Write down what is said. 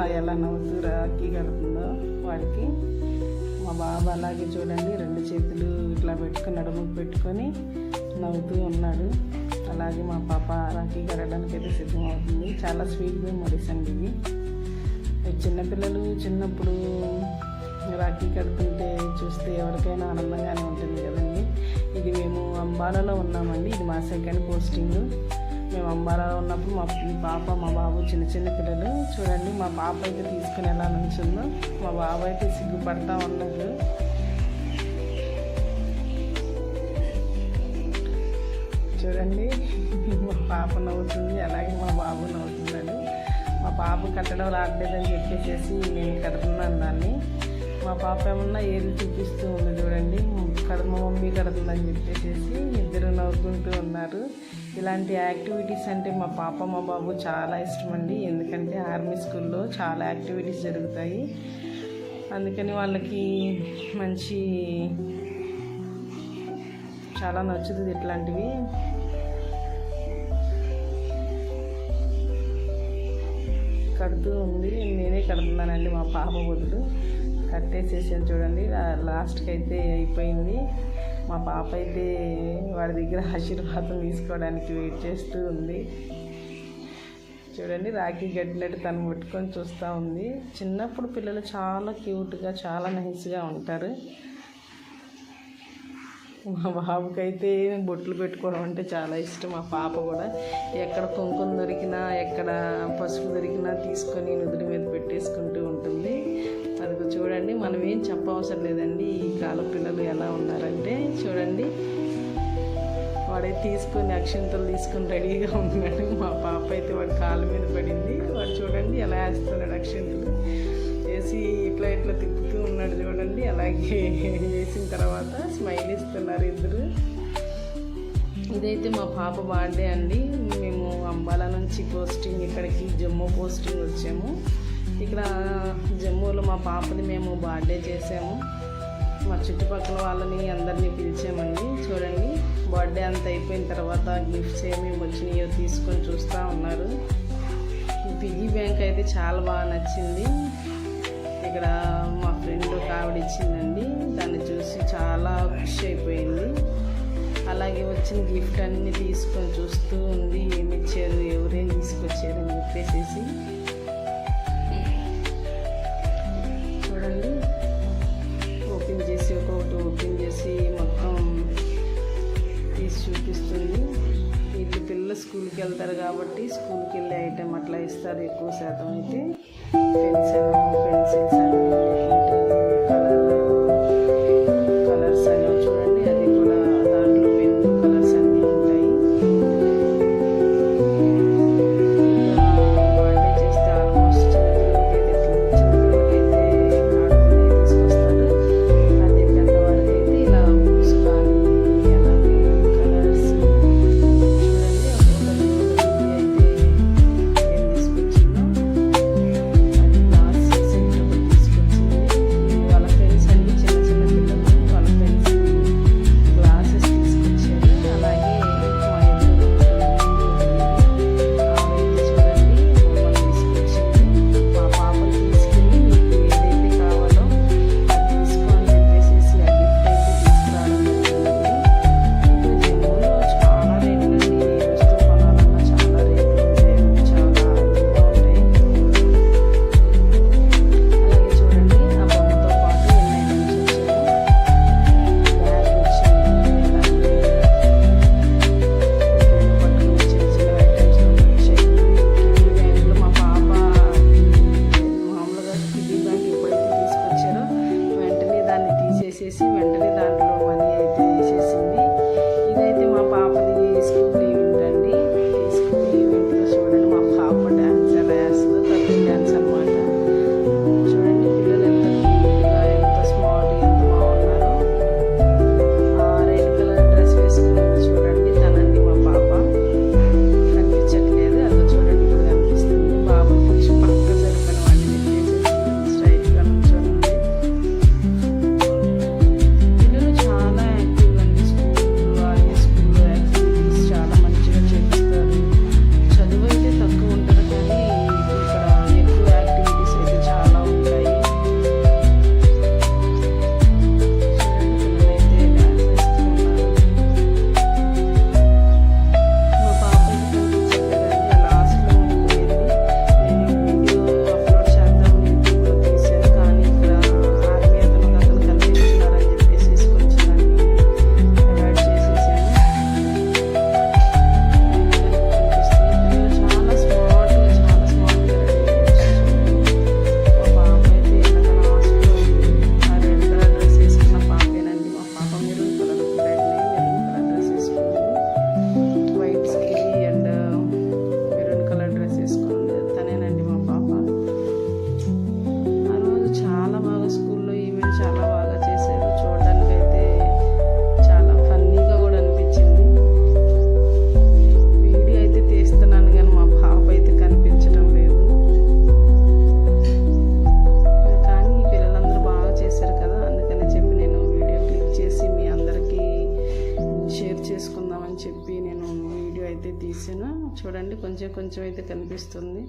ఎలా నవ్వుతూ రాఖీ కడుతుందో వాడికి. మా బాబు అలాగే చూడండి రెండు చేతులు ఇట్లా పెట్టుకొని నడుముకు పెట్టుకొని నవ్వుతూ ఉన్నాడు. అలాగే మా పాప రాఖీ కట్టడానికి అయితే సిద్ధం అవుతుంది చాలా స్వీట్ మెమరీస్ అండి ఇవి. చిన్నపిల్లలు చిన్నప్పుడు రాఖీ కడుతుంటే చూస్తే ఎవరికైనా ఆనందంగానే ఉంటుంది కదండి. ఇది మేము అంబాలలో ఉన్నామండి. ఇది మా సెకండ్ పోస్టింగ్. మేము అంబారాలో ఉన్నప్పుడు మా పాప మా బాబు చిన్న చిన్న పిల్లలు. చూడండి మా పాప అయితే తీసుకుని ఎలా నుంచిందో. మా బాబు అయితే సిగ్గుపడతా ఉన్నాడు చూడండి మా పాప నవ్వుతుంది అలాగే మా బాబు నవ్వుతున్నాడు. మా పాప కట్టడం రావట్లేదని చెప్పేసేసి నేను కడుతున్నాను దాన్ని. మా పాప ఏమన్నా ఏది చూపిస్తూ ఉంది చూడండి కడ మా మమ్మీ కడుతుందని చెప్పేసేసి ఇద్దరు నవ్వుకుంటూ ఉన్నారు. ఇలాంటి యాక్టివిటీస్ అంటే మా పాప మా బాబు చాలా ఇష్టం అండి ఎందుకంటే ఆర్మీ స్కూల్లో చాలా యాక్టివిటీస్ జరుగుతాయి. అందుకని వాళ్ళకి మంచి చాలా నచ్చుతుంది ఇట్లాంటివి. కడుతూ ఉంది. నేనే కడుతున్నానండి మా పాప బదులు కట్టేసేసాను చూడండి. లాస్ట్కి అయితే అయిపోయింది. మా పాప అయితే వాడి దగ్గర ఆశీర్వాదం తీసుకోవడానికి వెయిట్ చేస్తూ ఉంది. చూడండి రాఖీ కట్టినట్టు తను పట్టుకొని చూస్తూ ఉంది. చిన్నప్పుడు పిల్లలు చాలా క్యూట్గా చాలా నైస్గా ఉంటారు. మా బాబుకి అయితే బొట్లు పెట్టుకోవడం అంటే చాలా ఇష్టం మా పాప కూడా. ఎక్కడ కుంకుమ దొరికినా ఎక్కడ పసుపు దొరికినా తీసుకొని నుదుటి మీద పెట్టేసుకుంటూ ఉంటుంది. అది చూడండి మనం ఏం చెప్పవసరం లేదండి. ఈ కాల పిల్లలు ఎలా ఉన్నారంటే చూడండి వాడే తీసుకొని అక్షంతలు తీసుకొని రెడీగా ఉన్నాడు. మా పాప అయితే వాడి కాళ్ళ మీద పడింది. వాడు చూడండి ఎలా వేస్తున్నాడు అక్షంతలు. వేసి ఇట్లా ఇట్లా తిప్పుతూ ఉన్నాడు చూడండి. అలాగే వేసిన తర్వాత స్మైల్ ఇస్తున్నారు ఇద్దరు. ఇదైతే మా పాప బర్త్డే అండి. మేము అంబాలా నుంచి పోస్టింగ్ ఇక్కడికి జమ్మూ పోస్టింగ్ వచ్చాము. ఇక్కడ జమ్మూలో మా పాపని మేము బర్త్డే చేసాము. మా చుట్టుపక్కల వాళ్ళని అందరినీ పిలిచామండి. చూడండి బర్త్డే అంత అయిపోయిన తర్వాత గిఫ్ట్స్ ఏమేమి వచ్చినాయో తీసుకొని చూస్తూ ఉన్నారు. పిగ్గీ బ్యాంక్ అయితే చాలా బాగా నచ్చింది. ఇక్కడ మా ఫ్రెండ్ ఒక ఆవిడ ఇచ్చిందండి. దాన్ని చూసి చాలా ఖుషి అయిపోయింది. అలాగే వచ్చిన గిఫ్ట్ అన్ని తీసుకొని చూస్తూ ఉంది ఏమి ఇచ్చారు ఇస్తారు ఎక్కువ శాతం అయితే పెన్సిల్ పెన్సిల్స్ తీసాను. చూడండి కొంచెం కొంచెం అయితే కనిపిస్తుంది.